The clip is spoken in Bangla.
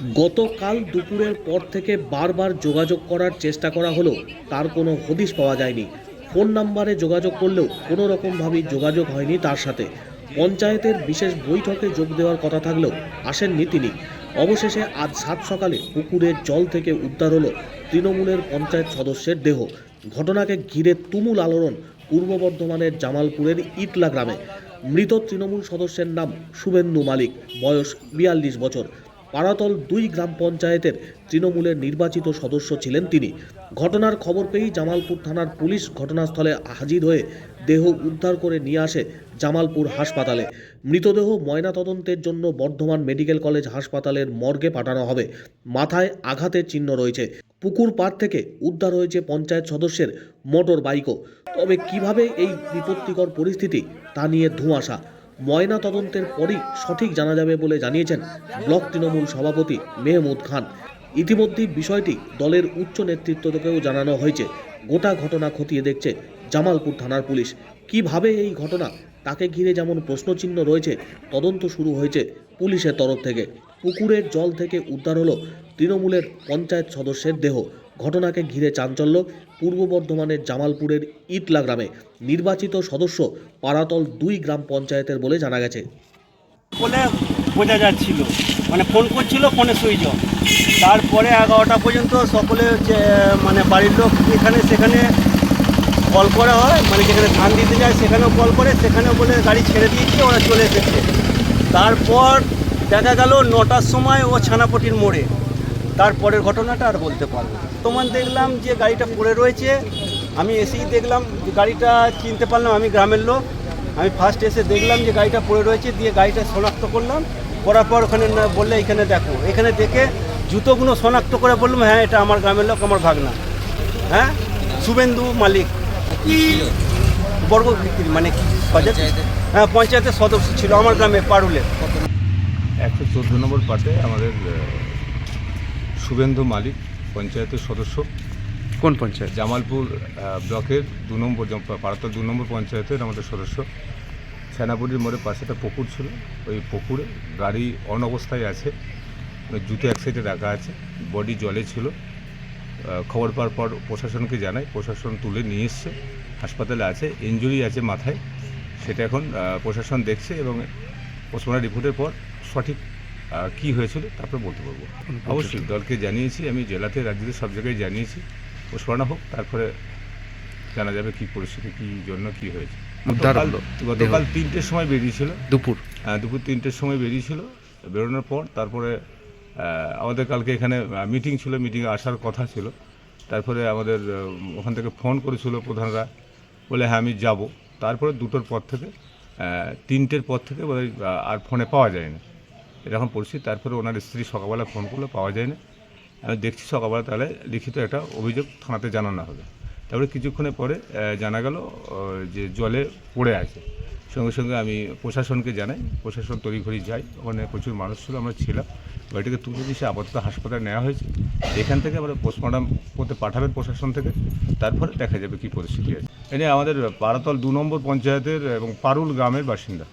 গতকাল দুপুরের পর থেকে বারবার যোগাযোগ করার চেষ্টা করা হলেও তার কোনো হদিশ পাওয়া যায়নি। ফোন নাম্বারে যোগাযোগ করলেও কোনো রকমভাবেই যোগাযোগ হয়নি তার সাথে। পঞ্চায়েতের বিশেষ বৈঠকে যোগ দেওয়ার কথা থাকলেও আসেননি তিনি। অবশেষে আজ সাত সকালে পুকুরের জল থেকে উদ্ধার হলো তৃণমূলের পঞ্চায়েত সদস্যের দেহ। ঘটনাকে ঘিরে তুমুল আলোড়ন পূর্ব বর্ধমানের জামালপুরের ইটলা গ্রামে। মৃত তৃণমূল সদস্যের নাম শুভেন্দু মালিক, বয়স বিয়াল্লিশ বছর। পাড়াতল দুই গ্রাম পঞ্চায়েতের তৃণমূলের নির্বাচিত সদস্য ছিলেন তিনি। ঘটনার খবর পেয়েই জামালপুর থানার পুলিশ ঘটনাস্থলে হাজির হয়ে দেহ উদ্ধার করে নিয়ে আসে জামালপুর হাসপাতালে। মৃতদেহ ময়নাতদন্তের জন্য বর্ধমান মেডিকেল কলেজ হাসপাতালের মর্গে পাঠানো হবে। মাথায় আঘাতের চিহ্ন রয়েছে। পুকুর পাড় থেকে উদ্ধার হয়েছে পঞ্চায়েত সদস্যের মোটর বাইকও। তবে কীভাবে এই বিপত্তিকর পরিস্থিতি তা নিয়ে ধোঁয়াশা? ময়না তদন্তের পরই সঠিক জানা যাবে বলে জানিয়েছেন ব্লক তৃণমূল সভাপতি মেহমুদ খান। ইতিমধ্যে বিষয়টি দলের উচ্চ নেতৃত্বকেও জানানো হয়েছে। গোটা ঘটনা খতিয়ে দেখছে জামালপুর থানার পুলিশ। কীভাবে এই ঘটনা, তাকে ঘিরে যেমন প্রশ্নচিহ্ন রয়েছে, তদন্ত শুরু হয়েছে পুলিশের তরফ থেকে। পুকুরের জল থেকে উদ্ধার হলো তৃণমূলের পঞ্চায়েত সদস্যের দেহ। ঘটনাকে ঘিরে চাঞ্চল্য পূর্ব বর্ধমানের জামালপুরের ইটলা গ্রামে নির্বাচিত সদস্য পাড়াতল দুই গ্রাম পঞ্চায়েতের বলে জানা গেছে। বলে বোঝা যাচ্ছিল। মানে ফোন করছিল, ফোনে সুইচ অফ। তারপরে এগারোটা পর্যন্ত সকলে মানে বাড়ির লোক এখানে সেখানে কল করা হয়। মানে যেখানে ধান দিতে যায় সেখানেও কল করে, সেখানেও বলে গাড়ি ছেড়ে দিয়েছে, ওরা চলে এসেছে। তারপর দেখা গেল নটার সময় ও ছানাপটির মোড়ে। তারপরের ঘটনাটা আর বলতে পারব না। তোমার দেখলাম যে গাড়িটা পড়ে রয়েছে, আমি এসেই দেখলাম গাড়িটা চিনতে পারলাম আমি গ্রামের লোক। আমি ফার্স্ট এসে দেখলাম যে গাড়িটা পড়ে রয়েছে, দিয়ে গাড়িটা শনাক্ত করলাম। করার পর ওখানে বললে, এখানে দেখো। এখানে দেখে জুতোগুলো শনাক্ত করে বললাম হ্যাঁ এটা আমার গ্রামের লোক, আমার ভাগনা। হ্যাঁ? শুভেন্দু মালিক। বর্গ মানে কি? হ্যাঁ পঞ্চায়েতের সদস্য ছিল আমার গ্রামে পারুলে। একশো চোদ্দ নম্বর পার্টে আমাদের শুভেন্দু মালিক পঞ্চায়েতের সদস্য। কোন পঞ্চায়েত? জামালপুর ব্লকের দু নম্বর পাড়াতর দু নম্বর পঞ্চায়েতের আমাদের সদস্য। সেনাপুরির মোড়ে পাশে একটা পুকুর ছিল। ওই পুকুরে গাড়ি অন অবস্থায় আছে জুতো এক সাইডে রাখা আছে। বডি জলে ছিল। খবর পাওয়ার পর প্রশাসনকে জানাই। প্রশাসন তুলে নিয়ে এসছে। হাসপাতালে আছে। ইঞ্জুরি আছে মাথায়। সেটা এখন প্রশাসন দেখছে এবং পোস্টমর্টম রিপোর্টের পর সঠিক কী হয়েছিল তারপরে বলতে পারব। অবশ্যই দলকে জানিয়েছি আমি জেলাতে রাজ্যতে সব জায়গায় জানিয়েছি। ও পোস্টমর্টম হোক তারপরে জানা যাবে কি পরিস্থিতি কী জন্য কি হয়েছে। গতকাল তিনটের সময় বেরিয়েছিল। দুপুর। আহ, দুপুর তিনটের সময় বেরিয়েছিল বেরোনোর পর তারপরে আমাদের কালকে এখানে মিটিং ছিল মিটিংয়ে আসার কথা ছিল। তারপরে আমাদের ওখান থেকে ফোন করেছিল প্রধানরা বলে হ্যাঁ আমি যাব। তারপরে দুটোর পর থেকে তিনটের পর থেকে বোধহয়, আর ফোনে পাওয়া যায় না এরকম পরিস্থিতি, তারপরে ওনার স্ত্রী সকালবেলা ফোন করলে, পাওয়া যায় না আমি দেখছি সকালবেলা তাহলে লিখিত একটা অভিযোগ থানাতে জানানো হবে। তারপরে কিছুক্ষণের পরে জানা গেল যে জলে পড়ে আছে। সঙ্গে সঙ্গে আমি প্রশাসনকে জানাই, প্রশাসন তড়িঘড়ি যাই ওখানে প্রচুর মানুষ ছিল, আমরা ছিলাম। গাড়িটাকে তুলে দিয়ে সে আপাতত হাসপাতালে নেওয়া হয়েছে। এখান থেকে আমরা পোস্টমর্টম করতে পাঠাবেন প্রশাসন থেকে, তারপরে দেখা যাবে কী পরিস্থিতি আছে। এনে আমাদের পাড়াতল দু নম্বর পঞ্চায়েতের এবং পারুল গ্রামের বাসিন্দা।